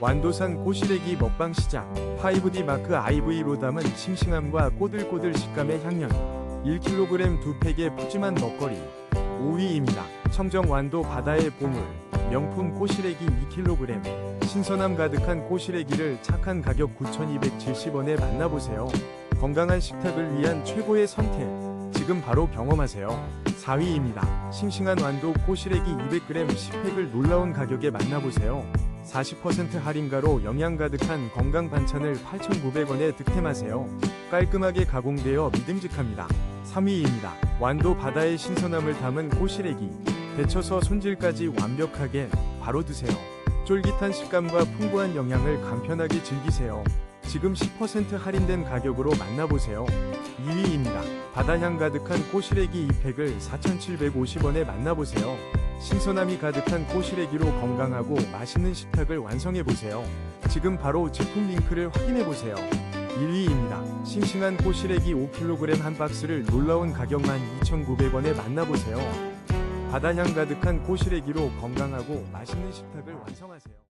완도산 꼬시래기 먹방 시작 5D 마크 IV로 담은 싱싱함과 꼬들꼬들 식감의 향연 1kg 두 팩의 푸짐한 먹거리 5위입니다. 청정 완도 바다의 보물 명품 꼬시래기 2kg 신선함 가득한 꼬시래기를 착한 가격 9,270원에 만나보세요. 건강한 식탁을 위한 최고의 선택 지금 바로 경험하세요. 4위입니다. 싱싱한 완도 꼬시래기 200g 10팩을 놀라운 가격에 만나보세요. 40% 할인가로 영양 가득한 건강 반찬을 8,900원에 득템하세요. 깔끔하게 가공되어 믿음직합니다. 3위입니다. 완도 바다의 신선함을 담은 꼬시래기. 데쳐서 손질까지 완벽하게 바로 드세요. 쫄깃한 식감과 풍부한 영양을 간편하게 즐기세요. 지금 10% 할인된 가격으로 만나보세요. 2위입니다. 바다향 가득한 꼬시래기 2팩을 4,750원에 만나보세요. 신선함이 가득한 꼬시래기로 건강하고 맛있는 식탁을 완성해보세요. 지금 바로 제품 링크를 확인해보세요. 1위입니다. 싱싱한 꼬시래기 5kg 한 박스를 놀라운 가격만 2,900원에 만나보세요. 바다향 가득한 꼬시래기로 건강하고 맛있는 식탁을 완성하세요.